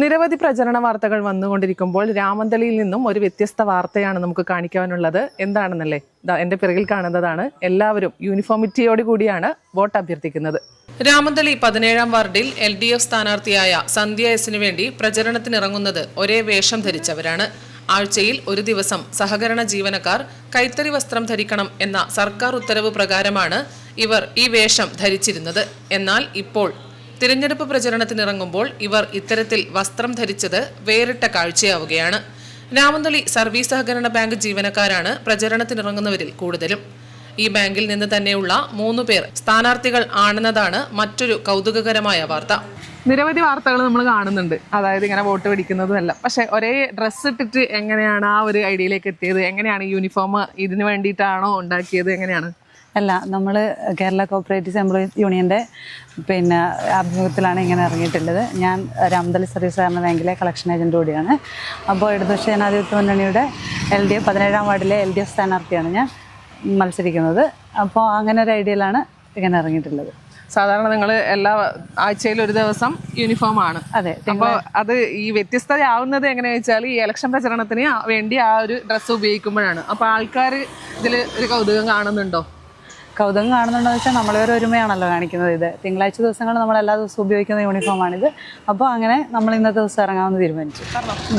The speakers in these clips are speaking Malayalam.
നിരവധി പ്രചരണ വാർത്തകൾ വന്നുകൊണ്ടിരിക്കുമ്പോൾ രാമന്തളിയിൽ നിന്നും ഒരു വ്യത്യസ്ത വാർത്തയാണ് നമുക്ക് കാണിക്കാനുള്ളത്. എന്താണെന്നല്ലേ? എന്റെ പിറകിൽ കാണുന്നതാണ്. എല്ലാവരും യൂണിഫോമിറ്റിയോട് കൂടിയാണ് വോട്ട് അഭ്യർത്ഥിക്കുന്നത്. രാമന്തളി പതിനേഴാം വാർഡിൽ എൽ ഡി എഫ് സ്ഥാനാർത്ഥിയായ സന്ധ്യ എസിനു വേണ്ടി പ്രചരണത്തിനിറങ്ങുന്നത് ഒരേ വേഷം ധരിച്ചവരാണ്. ആഴ്ചയിൽ ഒരു ദിവസം സഹകരണ ജീവനക്കാർ കൈത്തറി വസ്ത്രം ധരിക്കണം എന്ന സർക്കാർ ഉത്തരവ് പ്രകാരമാണ് ഇവർ ഈ വേഷം ധരിച്ചിരുന്നത്. എന്നാൽ ഇപ്പോൾ തിരഞ്ഞെടുപ്പ് പ്രചരണത്തിനിറങ്ങുമ്പോൾ ഇവർ ഇത്തരത്തിൽ വസ്ത്രം ധരിച്ചത് വേറിട്ട കാഴ്ചയാവുകയാണ്. രാമന്തളി സർവീസ് സഹകരണ ബാങ്ക് ജീവനക്കാരാണ് പ്രചരണത്തിനിറങ്ങുന്നവരിൽ കൂടുതലും. ഈ ബാങ്കിൽ നിന്ന് തന്നെയുള്ള മൂന്ന് പേർ സ്ഥാനാർത്ഥികൾ ആണെന്നതാണ് മറ്റൊരു കൗതുകകരമായ വാർത്ത. നിരവധി വാർത്തകൾ നമ്മൾ കാണുന്നുണ്ട്. അതായത് ഇങ്ങനെ വോട്ട് പിടിക്കുന്നതും പക്ഷേ പക്ഷെ ഒരേ ഡ്രസ്സ് ഇട്ടിട്ട് എങ്ങനെയാണ് ആ ഒരു ഐഡിയയിലേക്ക് എത്തിയത്? എങ്ങനെയാണ് യൂണിഫോം ഇതിന് വേണ്ടിയിട്ടാണോ ഉണ്ടാക്കിയത്? എങ്ങനെയാണ്? അല്ല നമ്മൾ കേരള കോപ്പറേറ്റീവ് എംപ്ലോയീസ് യൂണിയന്റെ പിന്നെ ആഭിമുഖ്യത്തിലാണ് ഇങ്ങനെ ഇറങ്ങിയിട്ടുള്ളത്. ഞാൻ രാമതളി സർവീസ് സഹകരണ ബാങ്കിലെ കളക്ഷൻ ഏജന്റ് കൂടിയാണ്. അപ്പോൾ ഇടതുപക്ഷ ജനാധിപത്യ മുന്നണിയുടെ എൽ ഡി എഫ് പതിനേഴാം വാർഡിലെ എൽ ഡി എഫ് സ്ഥാനാർത്ഥിയാണ് ഞാൻ മത്സരിക്കുന്നത്. അപ്പോൾ അങ്ങനെ ഒരു ഐഡിയയിലാണ് ഇങ്ങനെ ഇറങ്ങിയിട്ടുള്ളത്. സാധാരണ നിങ്ങൾ എല്ലാ ആഴ്ചയിൽ ഒരു ദിവസം യൂണിഫോം ആണ്. അതെ അപ്പോൾ അത് ഈ വ്യത്യസ്തതയാവുന്നത് എങ്ങനെയാ വെച്ചാൽ ഈ ഇലക്ഷൻ പ്രചരണത്തിന് വേണ്ടി ആ ഒരു ഡ്രസ്സ് ഉപയോഗിക്കുമ്പോഴാണ്. അപ്പോൾ ആൾക്കാർ ഇതിൽ ഒരു കൗതുകം കാണുന്നുണ്ടോ? കൗതുകം കാണുന്നുണ്ടോ വെച്ചാൽ നമ്മളെ ഒരു ഒരുമയാണല്ലോ കാണിക്കുന്നത് ഇത്. തിങ്കളാഴ്ച ദിവസങ്ങൾ നമ്മൾ എല്ലാ ദിവസവും ഉപയോഗിക്കുന്ന യൂണിഫോമാണിത് അപ്പോൾ അങ്ങനെ നമ്മൾ ഇന്നത്തെ ദിവസം ഇറങ്ങാമെന്ന് തീരുമാനിച്ചു.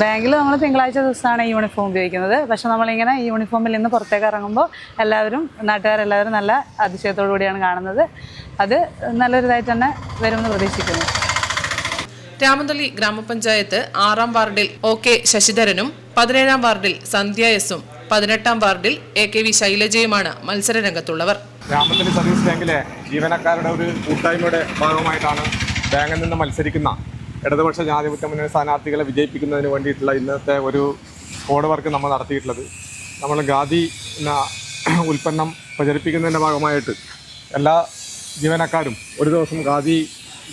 ബാങ്കിൽ നമ്മൾ തിങ്കളാഴ്ച ദിവസമാണ് ഈ യൂണിഫോം ഉപയോഗിക്കുന്നത്. പക്ഷെ നമ്മളിങ്ങനെ ഈ യൂണിഫോമിൽ നിന്ന് പുറത്തേക്ക് ഇറങ്ങുമ്പോൾ എല്ലാവരും നാട്ടുകാരെല്ലാവരും നല്ല അതിശയത്തോടു കൂടിയാണ് കാണുന്നത്. അത് നല്ലൊരു ഇതായിട്ട് തന്നെ വരുമെന്ന് പ്രതീക്ഷിക്കുന്നു. രാമന്തളി ഗ്രാമപഞ്ചായത്ത് ആറാം വാർഡിൽ ഒ കെ ശശിധരനും പതിനേഴാം വാർഡിൽ സന്ധ്യ എസും പതിനെട്ടാം വാർഡിൽ എ കെ വി ശൈലജയുമാണ് മത്സരരംഗത്തുള്ളവർ. രംഗത്തുള്ളവർ രാമന്തളി സർവീസ് ബാങ്കിലെ ജീവനക്കാരുടെ ഒരു കൂട്ടായ്മയുടെ ഭാഗമായിട്ടാണ് ബാങ്കിൽ നിന്ന് മത്സരിക്കുന്ന ഇടതുപക്ഷ ജനാധിപത്യ മുന്നണി സ്ഥാനാർത്ഥികളെ വിജയിപ്പിക്കുന്നതിന് വേണ്ടിയിട്ടുള്ള ഇന്നത്തെ ഒരു കോഡ് വർക്ക് നമ്മൾ നടത്തിയിട്ടുള്ളത്. നമ്മൾ ഖാദി എന്ന ഉൽപ്പന്നം പ്രചരിപ്പിക്കുന്നതിന്റെ ഭാഗമായിട്ട് എല്ലാ ജീവനക്കാരും ഒരു ദിവസം ഖാദി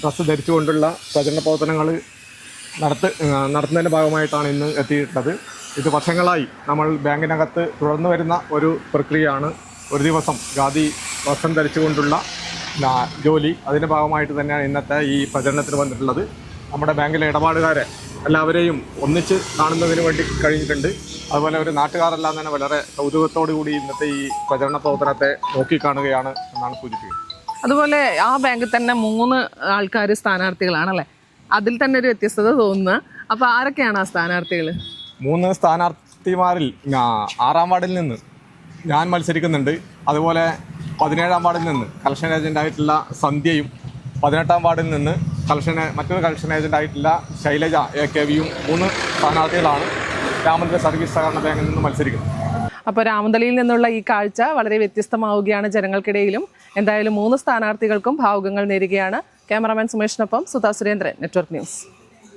ഡ്രസ്സ് ധരിച്ചുകൊണ്ടുള്ള പ്രചരണ പ്രവർത്തനങ്ങൾ നടത്ത് നടത്തുന്നതിന്റെ ഭാഗമായിട്ടാണ് ഇന്ന് എത്തിയിട്ടുള്ളത്. ഇത് വർഷങ്ങളായി നമ്മൾ ബാങ്കിനകത്ത് തുടർന്നു വരുന്ന ഒരു പ്രക്രിയയാണ്. ഒരു ദിവസം ഖാദി വസ്ത്രം ധരിച്ചുകൊണ്ടുള്ള ജോലി അതിന്റെ ഭാഗമായിട്ട് തന്നെയാണ് ഇന്നത്തെ ഈ പ്രചരണത്തിന് വന്നിട്ടുള്ളത്. നമ്മുടെ ബാങ്കിലെ ഇടപാടുകാരെ എല്ലാവരെയും ഒന്നിച്ച് കാണുന്നതിന് വേണ്ടി കഴിഞ്ഞിട്ടുണ്ട്. അതുപോലെ ഒരു നാട്ടുകാരെല്ലാം തന്നെ വളരെ കൗതുകത്തോടു കൂടി ഇന്നത്തെ ഈ പ്രചരണ പ്രവർത്തനത്തെ നോക്കിക്കാണുകയാണ് എന്നാണ് സൂചിപ്പിക്കുന്നത്. അതുപോലെ ആ ബാങ്കിൽ തന്നെ മൂന്ന് ആൾക്കാർ സ്ഥാനാർത്ഥികളാണല്ലേ അതിൽ തന്നെ ഒരു വ്യത്യസ്തത തോന്നുന്നു. അപ്പോൾ ആരൊക്കെയാണ് ആ സ്ഥാനാർത്ഥികൾ മൂന്ന് സ്ഥാനാർത്ഥിമാരിൽ ആറാം വാർഡിൽ നിന്ന് ഞാൻ മത്സരിക്കുന്നുണ്ട്. അതുപോലെ പതിനേഴാം വാർഡിൽ നിന്ന് കളക്ഷൻ ഏജന്റായിട്ടുള്ള സന്ധ്യയും പതിനെട്ടാം വാർഡിൽ നിന്ന് കളക്ഷൻ മറ്റൊരു കളക്ഷൻ ഏജന്റായിട്ടുള്ള ശൈലജ എ കെ വിയും മൂന്ന് സ്ഥാനാർത്ഥികളാണ് രാമന്തര സർവീസ് സഹകരണ ബാങ്കിൽ നിന്ന് മത്സരിക്കുന്നത്. അപ്പോൾ രാമന്തലിയിൽ നിന്നുള്ള ഈ കാഴ്ച വളരെ വ്യത്യസ്തമാവുകയാണ് ജനങ്ങൾക്കിടയിലും. എന്തായാലും മൂന്ന് സ്ഥാനാർത്ഥികൾക്കും ഭാവുകങ്ങൾ നേരുകയാണ്. ക്യാമറാമാൻ സുമേഷിനൊപ്പം സുധാ സുരേന്ദ്രൻ നെറ്റ്വർക്ക് ന്യൂസ്